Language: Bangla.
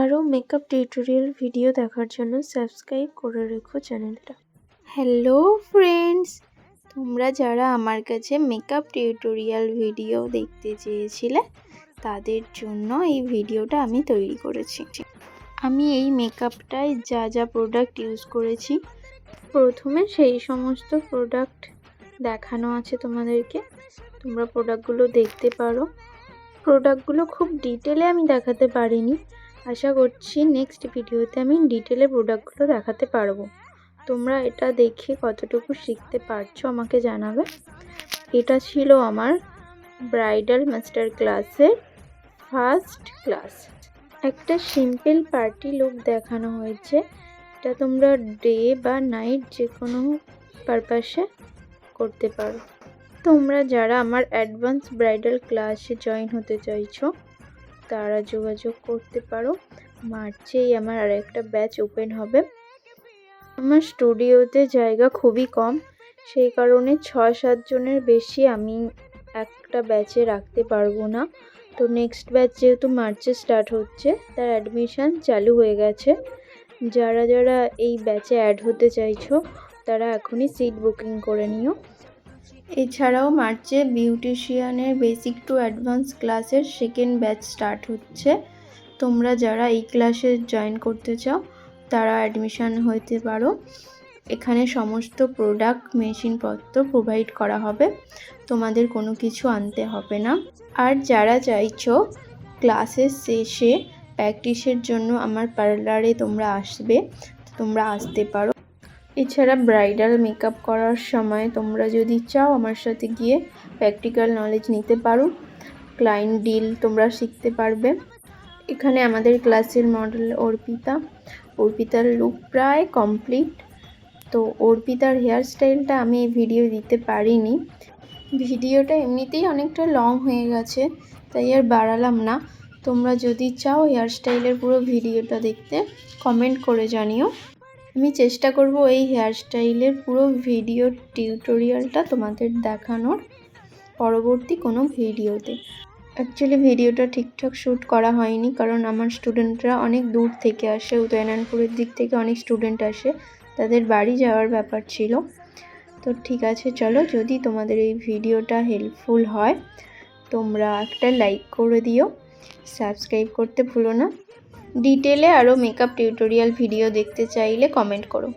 আরও মেকআপ টিউটোরিয়াল ভিডিও দেখার জন্য সাবস্ক্রাইব করে রেখো চ্যানেলটা হ্যালো ফ্রেন্ডস তোমরা যারা আমার কাছে মেকআপ টিউটোরিয়াল ভিডিও দেখতে চেয়েছিলে, তাদের জন্য এই ভিডিওটা আমি তৈরি করেছি। আমি এই মেকআপটায় যা যা প্রোডাক্ট ইউজ করেছি, প্রথমে সেই সমস্ত প্রোডাক্ট দেখানো আছে তোমাদেরকে। তোমরা প্রোডাক্টগুলো দেখতে পারো। প্রোডাক্টগুলো খুব ডিটেলে আমি দেখাতে পারিনি। আশা করছি নেক্সট ভিডিওতে আমি ডিটেলে প্রোডাক্টগুলো দেখাতে পারব। তোমরা এটা দেখে কতটুকু শিখতে পারছ আমাকে জানাবে। এটা ছিল আমার ব্রাইডাল মাস্টার ক্লাসের ফার্স্ট ক্লাস একটা সিম্পল পার্টি লুক দেখানো হয়েছে। এটা তোমরা ডে বা নাইট যে কোনো পারপাসে করতে পারো। তোমরা যারা আমার অ্যাডভান্স ব্রাইডাল ক্লাসে জয়েন হতে চাইছো তারা যোগাযোগ করতে পারো। মার্চেই আমার আর একটা ব্যাচ ওপেন হবে। আমার স্টুডিওতে জায়গা খুবই কম, সেই কারণে ছয় সাতজনের বেশি আমি একটা ব্যাচে রাখতে পারব না। তো নেক্সট ব্যাচ যেহেতু মার্চে স্টার্ট হচ্ছে, তার অ্যাডমিশান চালু হয়ে গেছে। যারা যারা এই ব্যাচে অ্যাড হতে চাইছো, তারা এখনই সিট বুকিং করে নিও। এছাড়াও মার্চে বিউটিশিয়ানের বেসিক টু অ্যাডভান্স ক্লাসের সেকেন্ড ব্যাচ স্টার্ট হচ্ছে। তোমরা যারা এই ক্লাসে জয়েন করতে চাও, তারা অ্যাডমিশান হইতে পারো। এখানে সমস্ত প্রোডাক্ট, মেশিনপত্র প্রোভাইড করা হবে। তোমাদের কোনো কিছু আনতে হবে না। আর যারা চাইছো ক্লাসের শেষে প্র্যাকটিসের জন্য আমার পার্লারে তোমরা আসবে, তোমরা আসতে পারো। এছাড়া ব্রাইডাল মেকআপ করার সময় তোমরা যদি চাও আমার সাথে গিয়ে প্র্যাকটিক্যাল নলেজ নিতে পারো। ক্লায়েন্ট ডিল তোমরা শিখতে পারবে। এখানে আমাদের ক্লাসের মডেল অর্পিতা। অর্পিতার লুক প্রায় কমপ্লিট। তো অর্পিতার হেয়ার স্টাইলটা আমি এই ভিডিও দিতে পারিনি। ভিডিওটা এমনিতেই অনেকটা লং হয়ে গেছে, তাই আর বাড়ালাম না। তোমরা যদি চাও হেয়ার স্টাইলের পুরো ভিডিওটা দেখতে কমেন্ট করে জানিও। আমি চেষ্টা করব এই হেয়ার স্টাইলের পুরো ভিডিও টিউটোরিয়ালটা তোমাদের দেখানোর পরবর্তী কোনো ভিডিওতে অ্যাকচুয়ালি ভিডিওটা ঠিকঠাক শ্যুট করা হয়নি কারণ আমার স্টুডেন্টরা অনেক দূর থেকে আসে, উদয়নানপুরের দিক থেকে অনেক স্টুডেন্ট আসে, তাদের বাড়ি যাওয়ার ব্যাপার ছিল। তো ঠিক আছে, চলো যদি তোমাদের এই ভিডিওটা হেল্পফুল হয়, তোমরা একটা লাইক করে দিও। সাবস্ক্রাইব করতে ভুলো না। ডিটেলে আরও মেকআপ টিউটোরিয়াল ভিডিও দেখতে চাইলে কমেন্ট করো।